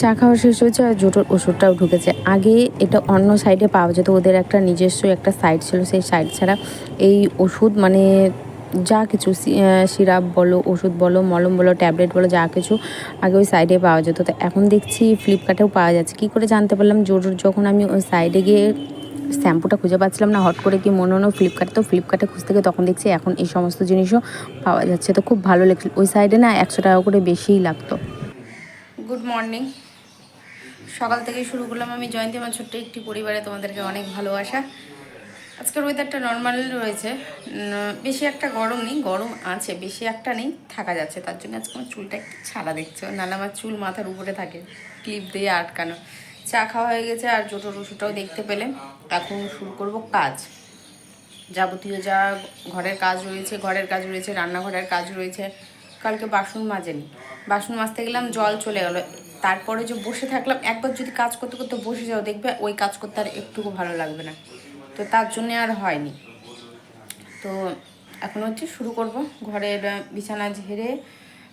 চা খাওয়া শেষ হয়েছে আর জোটোর ওষুধটাও ঢুকেছে। আগে এটা অন্য সাইডে পাওয়া যেত, ওদের একটা নিজস্ব একটা সাইড ছিল, সেই সাইড ছাড়া এই ওষুধ মানে যা কিছু সিরাপ বলো, ওষুধ বলো, মলম বলো, ট্যাবলেট বলো, যা কিছু আগে ওই সাইডে পাওয়া যেত। তো এখন দেখছি ফ্লিপকার্টেও পাওয়া যাচ্ছে। কী করে জানতে পারলাম, জোটোর যখন আমি ওই সাইডে গিয়ে শ্যাম্পুটা খুঁজে পাচ্ছিলাম না, হট করে কি মনে হলো ফ্লিপকার্টে, তো ফ্লিপকার্টে খুঁজতে গিয়ে তখন দেখছি এখন এই সমস্ত জিনিসও পাওয়া যাচ্ছে। তো খুব ভালো লেগেছিল ওই সাইডে না একশো টাকা করে বেশিই লাগতো। গুড মর্নিং সকাল থেকে শুরু করলাম। আমি জয়ন্তী, আমার ছোট্ট একটি পরিবারে তোমাদেরকে অনেক ভালোবাসা। আজকের ওয়েদারটা নর্মাল রয়েছে। বেশি একটা গরম নেই, গরম আছে, বেশি একটা নেই, থাকা যাচ্ছে। তার জন্য আজকে আমার চুলটা একটু ছাড়া দেখছ। নাহলে আমার চুল মাথার উপরে থাকে ক্লিপ দিয়ে আটকানো। চা খাওয়া হয়ে গেছে আর জোটোর ওষুধটাও দেখতে পেলে। এখন শুরু করব কাজ। যাবতীয় যা ঘরের কাজ রয়েছে, ঘরের কাজ রয়েছে, রান্নাঘরের কাজ রয়েছে। কালকে বাসন মাজেনি। বাসন মাজতে গেলাম, জল চলে গেলো। তারপরে যে বসে থাকলাম, একবার যদি কাজ করতে করতে বসে যাও, দেখবে ওই কাজ করতে আর একটুকু ভালো লাগবে না। তো তার জন্যে আর হয়নি। তো এখন হচ্ছে শুরু করব। ঘরের বিছানা ঝেড়ে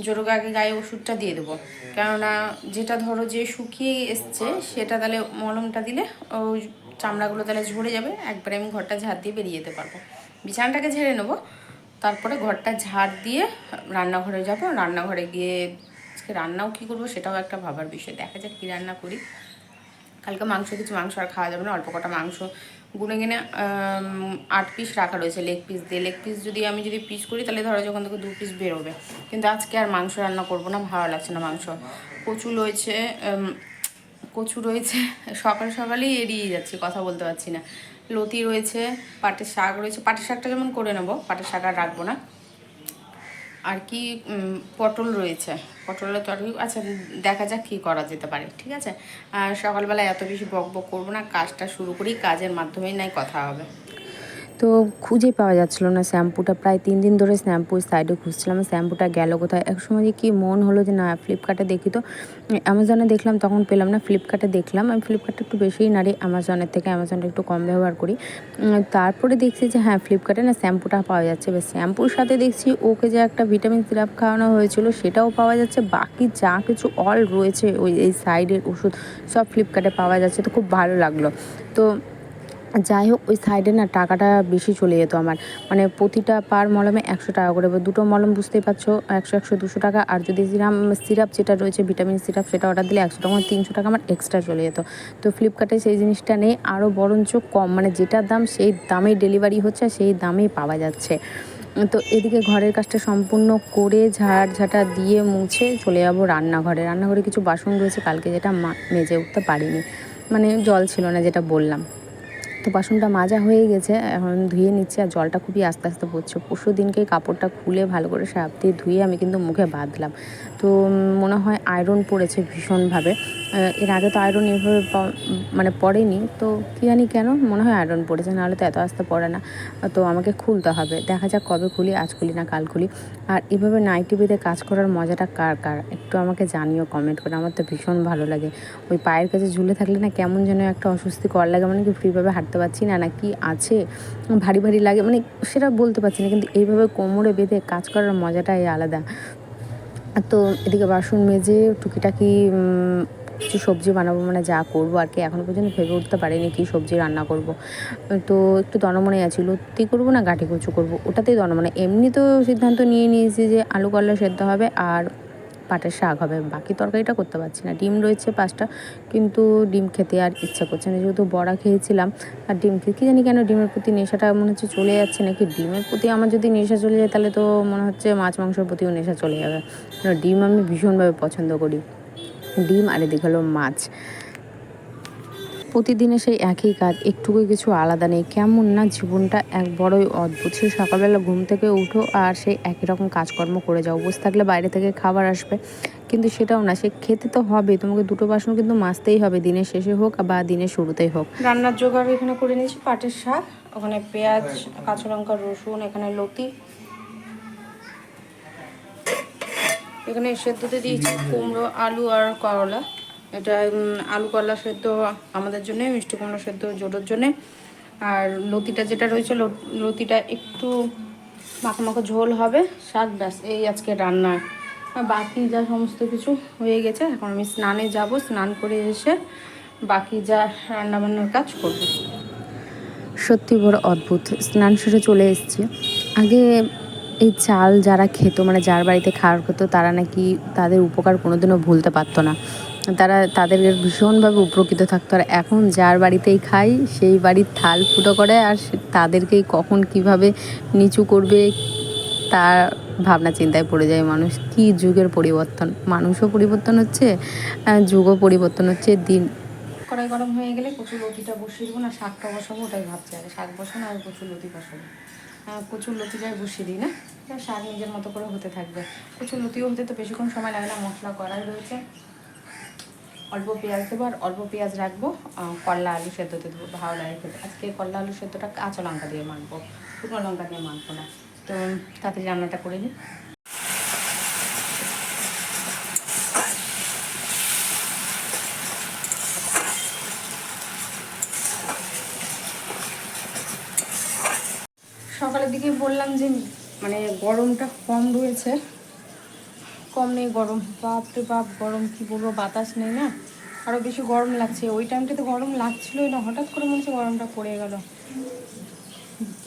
জোরোগে আগে গায়ে ওষুধটা দিয়ে দেবো। কেননা যেটা ধরো যে শুকিয়ে এসছে, সেটা তাহলে মলমটা দিলে ওই চামড়াগুলো তাহলে ঝরে যাবে। একবারে আমি ঘরটা ঝাড় দিয়ে বেরিয়ে যেতে পারব। বিছানাটাকে ঝেড়ে নেব। তারপরে ঘরটা ঝাড় দিয়ে রান্নাঘরে যাব। রান্নাঘরে গিয়ে আজকে রান্নাও কী করব সেটাও একটা ভাবার বিষয়। দেখা যাক কী রান্না করি। কালকে মাংস, কিছু মাংস আর খাওয়া যাবে না, অল্প কটা মাংস গুনে গিনে আট পিস রাখা রয়েছে লেগ পিস দিয়ে। লেগ পিস যদি আমি যদি পিস করি, তাহলে ধরো যখন থেকে দু পিস বেরোবে। কিন্তু আজকে আর মাংস রান্না করব না, ভালো লাগছে না মাংস। কচু রয়েছে কচু রয়েছে, সকাল সকালেই এড়িয়ে যাচ্ছে, কথা বলতে পারছি না। লতি রয়েছে, পাটের শাক রয়েছে। পাটের শাকটা যেমন করে নেব, পাটের শাক আর রাখব না। আর কি পটল রয়েছে। পটলের তরকারি আচ্ছা দেখা যাক কী করা যেতে পারে, ঠিক আছে? আর সকালবেলা এত বেশি বক বক করব না, কাজটা শুরু করি, কাজের মাধ্যমেই নাই কথা হবে। তো খুঁজে পাওয়া যাচ্ছিল না শ্যাম্পুটা। প্রায় তিন দিন ধরে শ্যাম্পুর সাইডে খুঁজছিলাম, শ্যাম্পুটা গেল কোথায়? এক সময় যে কী মন হলো যে না ফ্লিপকার্টে দেখি তো। অ্যামাজনে দেখলাম, তখন পেলাম না ফ্লিপকার্টে দেখলাম। আমি ফ্লিপকার্টে একটু বেশিই নাড়ি অ্যামাজনের থেকে অ্যামাজনটা একটু কম ব্যবহার করি। তারপরে দেখছি যে হ্যাঁ ফ্লিপকার্টে না শ্যাম্পুটা পাওয়া যাচ্ছে। এবার শ্যাম্পুর সাথে দেখছি ওকে যে একটা ভিটামিন সিরাপ খাওয়ানো হয়েছিল, সেটাও পাওয়া যাচ্ছে। বাকি যা কিছু অল রয়েছে ওই, এই সাইডের ওষুধ, সব ফ্লিপকার্টে পাওয়া যাচ্ছে। তো খুব ভালো লাগল। তো যাই হোক, ওই সাইডে না টাকাটা বেশি চলে যেত আমার। মানে প্রতিটা পার মলমে একশো টাকা করে। দুটো মলম বুঝতেই পারছ, একশো একশো, দুশো টাকা। আর যদি সিরাম, সিরাপ যেটা রয়েছে ভিটামিন সিরাপ সেটা অর্ডার দিলে একশো টাকা তিনশো টাকা আমার এক্সট্রা চলে যেত। তো ফ্লিপকার্টে সেই জিনিসটা নেই আরও বরঞ্চ কম। মানে যেটার দাম, সেই দামেই ডেলিভারি হচ্ছে সেই দামেই পাওয়া যাচ্ছে। তো এদিকে ঘরের কাজটা সম্পূর্ণ করে ঝাড় ঝাঁটা দিয়ে মুছে চলে যাব রান্নাঘরে। রান্নাঘরে কিছু বাসন রয়েছে, কালকে যেটা মেজে উঠতে পারিনি। মানে জল ছিল না যেটা বললাম। তো বাসনটা মাজা হয়ে গেছে, এখন ধুয়ে নিচ্ছি আর জলটা খুবই আস্তে আস্তে পড়ছে। পরশু দিনকে কাপড়টা খুলে ভালো করে সাপ দিয়ে ধুয়ে আমি কিন্তু মুখে বাঁধলাম। তো মনে হয় আয়রন পড়েছে ভীষণভাবে। এর আগে তো আয়রন এভাবে মানে পড়েনি, তো কী জানি কেন, মনে হয় আয়রন পড়েছে, নাহলে তো এত আস্তে পড়ে না। তো আমাকে খুলতে হবে, দেখা যাক কবে খুলি, আজ খুলি না, কাল খুলি। আর এভাবে নাইটি বেঁধে কাজ করার মজাটা কার কার? একটু আমাকে জানিও কমেন্ট করে, আমার তো ভীষণ ভালো লাগে। ওই পায়ের কাছে ঝুলে থাকলে না কেমন যেন একটা অস্বস্তি কর লাগে মানে কি ফ্রিভাবে হাঁটতে পারছি না না কি আছে? ভারী ভারী লাগে মানে সেটা বলতে পারছি না, কিন্তু এইভাবে কোমরে বেঁধে কাজ করার মজাটাই আলাদা। তো এদিকে বাসন মেজে টুকিটাকি কিছু সবজি বানাবো মানে যা করব আর কি। এখনও পর্যন্ত ভেবে উঠতে পারিনি কী সবজি রান্না করব। তো একটু দনমনে আছি লত্তি করব না গাঠি কচু করব? ওটাতেই দনমনে। এমনি তো সিদ্ধান্ত নিয়ে নিয়েছি যে আলু করলা সেদ্ধ হবে আর পাটের শাক হবে। বাকি তরকারিটা করতে পারছি না। ডিম রয়েছে পাঁচটা, কিন্তু ডিম খেতে আর ইচ্ছা করছে না। যেহেতু বড়া খেয়েছিলাম, আর ডিম খেয়ে কী জানি কেন ডিমের প্রতি নেশাটা মনে হচ্ছে চলে যাচ্ছে নাকি? ডিমের প্রতি আমার যদি নেশা চলে যায় তাহলে তো মনে হচ্ছে মাছ মাংসের প্রতিও নেশা চলে যাবে। ডিম আমি ভীষণভাবে পছন্দ করি। ডিম আর এদিকে হলো মাছ। প্রতিদিনে সেই একই কাজ একটুকুই কিছু আলাদা নেই। কেমন না জীবনটা এক বড়ই অদ্ভুত। সেই সকালবেলা ঘুম থেকে উঠো আর সেই একই রকম কাজকর্ম করে যাও। বসে থাকলে বাইরে থেকে খাবার আসবে, কিন্তু সেটাও না। সে খেতে তো হবে, তোমাকে দুটো বাসন কিন্তু মাজতেই হবে। দিনের শেষে হোক বা দিনের শুরুতেই হোক। রান্নার জোগাড় এখানে করে নিয়েছি, পাটের শাক, ওখানে পেঁয়াজ, কাঁচা লঙ্কা, রসুন, এখানে লতি। এখানে সেদ্ধতে দিয়েছি কুমড়ো, আলু আর করলা। এটা আলু, করলা সেদ্ধ আমাদের জন্য, মিষ্টি কুমড়ো সেদ্ধ জোটোর জন্যে। আর লতিটা যেটা রয়েছে লতিটা একটু মাখো মাখো ঝোল হবে। শাক ব্যাস, এই আজকে রান্না। আর বাকি যা সমস্ত কিছু হয়ে গেছে, এখন আমি স্নানে যাব। স্নান করে এসে বাকি যা রান্নাবান্নার কাজ করব। সত্যি বড় অদ্ভুত। স্নান সেরে চলে এসেছি। আগে এই চাল যারা খেত মানে যার বাড়িতে খাওয়ার খেত তারা নাকি তাদের উপকার কোনোদিনও ভুলতে পারতো না। তারা তাদের ভীষণভাবে উপকৃত থাকতো। আর এখন যার বাড়িতেই খাই, সেই বাড়ির থাল ফুটো করে, আর তাদেরকেই কখন কীভাবে নিচু করবে তার ভাবনা চিন্তায় পড়ে যায় মানুষ। কি যুগের পরিবর্তন। মানুষও পরিবর্তন হচ্ছে যুগও পরিবর্তন হচ্ছে দিন। কড়াই গরম হয়ে গেলে কচুর লতিটা বসিয়ে দেবো, না শাকটা বসাবো, ওটাই ভাবছি। আগে শাক বসানো আর কচুর লতি বসাবো। আহ, লতি যায় বসিয়ে দিই না? শাক নিজের মতো করে হতে থাকবে। কচুর লতিও হতে তো বেশিক্ষণ সময় লাগে না মশলা করাই রয়েছে। অল্প পেঁয়াজ দেবো আর অল্প পেঁয়াজ রাখব করলা আলু সেদ্ধতে দেবো ভালো লাগে খেতে। আজকে করলা আলু সেদ্ধটা কাঁচা লঙ্কা দিয়ে মাখবো শুকনো লঙ্কা দিয়ে মাখবো না। তো তাড়াতাড়ি রান্নাটা করে নিই। সকালের দিকে বললাম যে মানে গরমটা কম রয়েছে। কম নেই গরম। বাপরে বাপ, গরম কি বলব, বাতাস নেই না। আরও বেশি গরম লাগছে। ওই টাইমটাতে গরম লাগছিলই না। হঠাৎ করে মনে হচ্ছে গরমটা পড়ে গেল।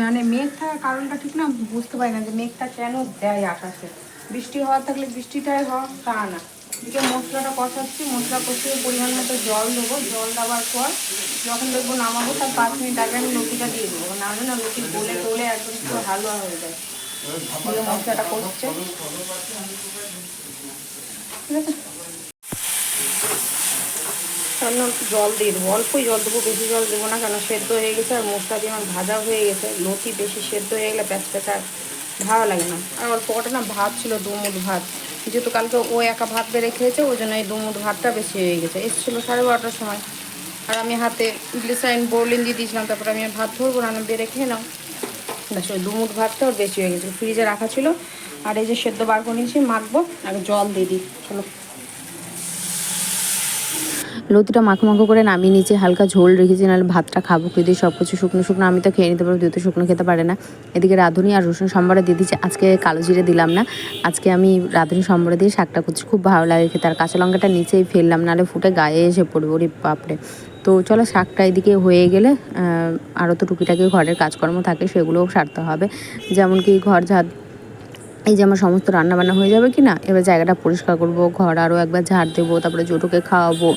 মানে মেঘ থাকার কারণটা ঠিক না, বুঝতে পারি না যে মেঘটা কেন দেয় আকাশে। বৃষ্টি হওয়ার থাকলে বৃষ্টিটাই হওয়া তা না। এদিকে মশলাটা কষাচ্ছি। মশলা কষিয়ে পরিমাণ মতো জল দেবো। জল দেওয়ার পর যখন দেখব নামাবো, তার পাঁচ মিনিট আগে আমি লতিটা দিয়ে দেবো। না হলে না লতি গলে টলে একদম পুরো হালুয়া হয়ে যায়। মশলাটা কষছে। ঠিক আছে? জল দিয়ে দেবো। অল্পই জল দেবো, বেশি জল দেবো না, কেন সেদ্ধ হয়ে গেছে আর মশলা দিয়ে আমার ভাজা হয়ে গেছে। লতি বেশি সেদ্ধ হয়ে গেলে প্যাচ প্যাচা ভালো লাগে না। আর অল্প কটা না ভাত ছিল, দুমুট ভাত। যেহেতু কালকে ও একা ভাত বেড়ে খেয়েছে, ওই জন্য এই দুমুট ভাতটা বেশি হয়ে গেছে। এসেছিল সাড়ে বারোটার সময়। আর আমি হাতে গ্লিসাইন বোরলিন দিয়ে দিয়েছিলাম, তারপরে আমি ভাত ধরবো না আমি বেড়ে খেয়ে নাও। ব্যাস, ওই দুমুট ভাতটা ওর বেশি হয়ে গেছে, ফ্রিজে রাখা ছিল। আর এই যে সেদ্ধ বার করে নিয়েছি, মাখবো আর জল দিয়ে দিই, চলো। লতিটা মাখো মাখো করে নামিয়ে নিচে হালকা ঝোল রেখেছি, নাহলে ভাতটা খাব যদি সব কিছু শুকনো শুকনো, আমি তো খেয়ে নিতে পারব যেহেতু শুকনো খেতে পারে না। এদিকে রাঁধুনি আর রসুন সম্বারে দিয়ে দিচ্ছি আজকে কালো জিরে দিলাম না, আজকে আমি রাঁধুনি সম্বারে দিয়ে শাকটা করছি, খুব ভালো লাগে খেতে, আর কাঁচা লঙ্কাটা নিচেই ফেললাম, নাহলে ফুটে গায়ে এসে পড়ব, ওরে বাপরে। তো চলো শাকটা এদিকে হয়ে গেলে আরও তো টুকিটাকি ঘরের কাজকর্ম থাকে, সেগুলোও সারতে হবে। যেমন কি ঘর ঝাড়, এই যে আমার সমস্ত রান্নাবান্না হয়ে যাবে কি না এবার জায়গাটা পরিষ্কার করব, ঘর আরও একবার ঝাড় দেবো, তারপরে জোটোকে খাওয়াবো।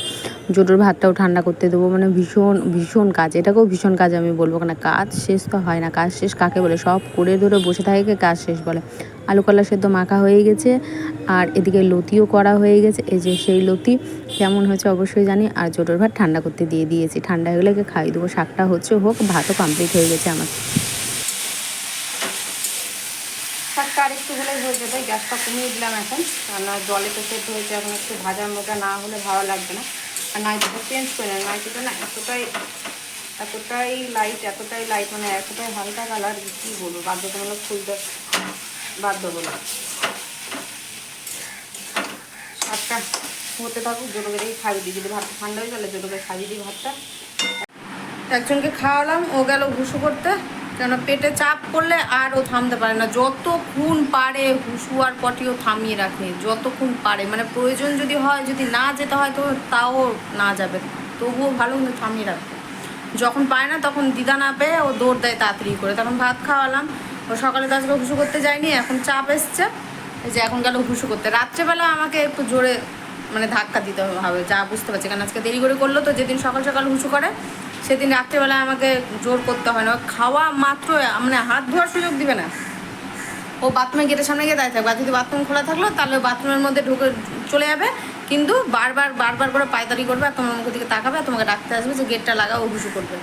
জোটোর ভাতটাও ঠান্ডা করতে দেবো মানে ভীষণ ভীষণ কাজ। এটাকেও ভীষণ কাজ আমি বলব কেন কাজ শেষ তো হয় না, কাজ শেষ কাকে বলে? সব করে ধরে বসে থাকে কাজ শেষ বলে। আলু কলা সেদ্ধ মাখা হয়ে গেছে, আর এদিকে লতিও করা হয়ে গেছে, এই যে সেই লতি। কেমন হয়েছে অবশ্যই জানি, আর জোটোর ভাত ঠান্ডা করতে দিয়ে দিয়েছি। ঠান্ডা হয়ে গেলে খাইয়ে দেবো? শাকটা হচ্ছে হোক, ভাতও কমপ্লিট হয়ে গেছে আমার। শাকটা একটু হলেই হয়ে যাবে গ্যাসটা কমিয়ে দিলাম এখন। রান্না জলে তো সেদ্ধ হয়েছে, এখন একটু ভাজা মোটা না হলে ভালো লাগবে না। আর নাইটিটা চেঞ্জ করে নেন নাইটিটা না এতটাই এতটাই লাইট এতটাই লাইট মানে এতটাই হালকা কালার কী বলব বাধ্যতামূলক খুলতে বাধ্য হলো। শাকটা হতে থাকুক জোটোকে দেখি খাইয়ে দিই যদি ভাতটা ঠান্ডা হয়ে গেলে জোটোকে খাইয়ে দিই ভাতটা। একজনকে খাওয়ালাম, ও গেল হুসু করতে। কেন পেটে চাপ পড়লে আর ও থামতে পারে না। যতক্ষণ পারে হুসু আর পটিও থামিয়ে রাখে, যতক্ষণ পারে। মানে প্রয়োজন যদি হয়, যদি না যেতে হয়, তো তাও না যাবে। তবুও ভালো কিন্তু থামিয়ে রাখবে যখন পায় না, তখন দিদা না পেয়ে ও দৌড় দেয় তাড়াতাড়ি করে। তখন ভাত খাওয়ালাম। ও সকালে তো আজকে হুসু করতে যায়নি, এখন চাপ এসছে। যে এখন গেল হুসু করতে। রাত্রেবেলা আমাকে একটু জোরে মানে ধাক্কা দিতে হবে, যা বুঝতে পারছি। কারণ আজকে দেরি করে করল তো, যেদিন সকাল সকাল হুসু করে সেদিন রাত্রেবেলা আমাকে জোর করতে হয় না। ও খাওয়া মাত্র মানে হাত ধোয়ার সুযোগ দিবে না। ও বাথরুমে গেটের সামনে গিয়ে দাঁড়িয়ে থাকবে। আর যদি বাথরুম খোলা থাকল, তাহলে বাথরুমের মধ্যে ঢুকে চলে যাবে। কিন্তু বারবার বারবার করে পায়তারি করবে আর তোমার মুখের দিকে তাকাবে আর তোমাকে ডাকতে আসবে যে গেটটা লাগাও ও হুসু করবে।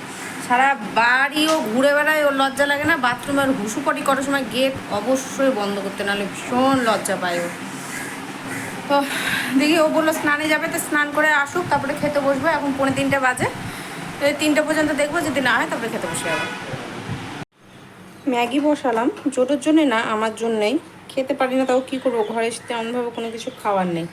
সারা বাড়িও ঘুরে বেড়ায়, ওর লজ্জা লাগে না? বাথরুমের হুসু পটি করার সময় গেট অবশ্যই বন্ধ করতে, নাহলে ভীষণ লজ্জা পায় ও। তো দেখি, ও বলল স্নানে যাবে, তো স্নান করে আসুক, তারপরে খেতে বসবো। এখন পৌনে তিনটে বাজে। এই তিনটে পর্যন্ত দেখব, যদি না হয় তারপরে খেতে বসে যাব। ম্যাগি বসালাম। জোটোর জন্যে না, আমার জন্যেই। খেতে পারি না, তাও কী করব? ঘরে তেমনভাবে কোনো কিছু খাওয়ার নেই।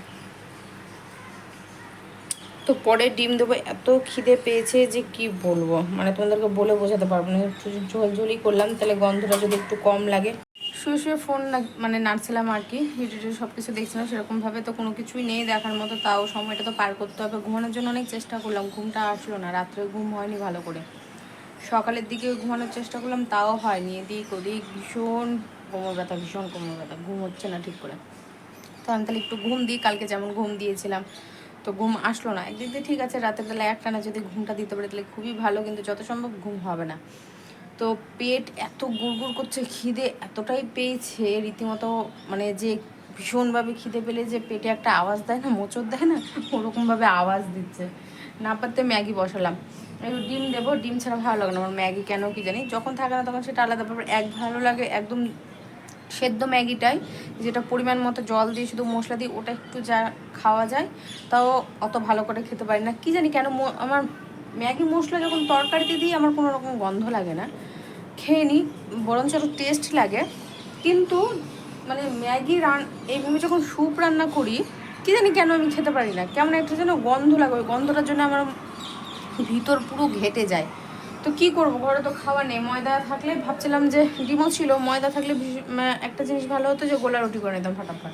তো পরে ডিম দেবো। এত খিদে পেয়েছে যে কি বলব? মানে তোমাদেরকে বলে বোঝাতে পারব না। একটু করলাম, তাহলে গন্ধটা যদি একটু কম লাগে। শুয়ে শুয়ে ফোন মানে নাড়ছিলাম আর কি ভিডিও সব কিছু দেখছিলাম সেরকমভাবে তো কোনো কিছুই নেই দেখার মতো, তাও সময়টা তো পার করতে হবে। ঘুমানোর জন্য অনেক চেষ্টা করলাম, ঘুমটা আসলো না, রাত্রে ঘুম হয়নি ভালো করে। সকালের দিকে ঘুমানোর চেষ্টা করলাম, তাও হয়নি, এদিক ওদিক ভীষণ কোমর ব্যথা, ভীষণ কোমর ব্যথা, ঘুম হচ্ছে না ঠিক করে। তো আমি তাহলে একটু ঘুম দিই, কালকে যেমন ঘুম দিয়েছিলাম, তো ঘুম আসলো না। একদিক দিয়ে ঠিক আছে, রাতের বেলা একটানা যদি ঘুমটা দিতে পারে, তাহলে খুবই ভালো, কিন্তু যত সম্ভব ঘুম হবে না। তো পেট এত গুড়গুড় করছে, খিদে এতটাই পেয়েছে রীতিমতো মানে যে ভীষণভাবে খিদে পেলে যে পেটে একটা আওয়াজ দেয় না মোচর দেয় না, ওরকমভাবে আওয়াজ দিচ্ছে। না পারতে ম্যাগি বসালাম। একটু ডিম দেবো, ডিম ছাড়া ভালো লাগে না। আমার ম্যাগি কেন কি জানি, যখন থাকে না তখন সেটা আলাদা ব্যাপার। এক ভালো লাগে একদম সেদ্ধ ম্যাগিটাই, যেটা পরিমাণ মতো জল দিয়ে শুধু মশলা দিয়ে ওটা একটু যা খাওয়া যায়, তাও অত ভালো করে খেতে পারি না। কি জানি কেন আমার ম্যাগি মশলা যখন তরকারিতে দিই, আমার কোনো রকম গন্ধ লাগে না। খেয়ে নিই, বরঞ্চ আরও টেস্ট লাগে। কিন্তু মানে ম্যাগি রান, এইভাবে যখন স্যুপ রান্না করি, কী জানি কেন আমি খেতে পারি না। কেমন একটা যেন গন্ধ লাগে, ওই গন্ধটার জন্য আমার ভিতর পুরো ঘেটে যায়। তো কি করব? ঘরে তো খাওয়া নেই। ময়দা থাকলে ভাবছিলাম যে ডিমও ছিল, ময়দা থাকলে একটা জিনিস ভালো হতো যে গোলা রুটি করে নিতাম ফাটাফাট।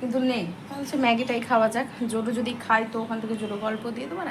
কিন্তু নেই। হচ্ছে ম্যাগিটাই খাওয়া যাক। জোরো যদি খাই তো ওখান থেকে জোরো গল্প দিয়ে দেবো আর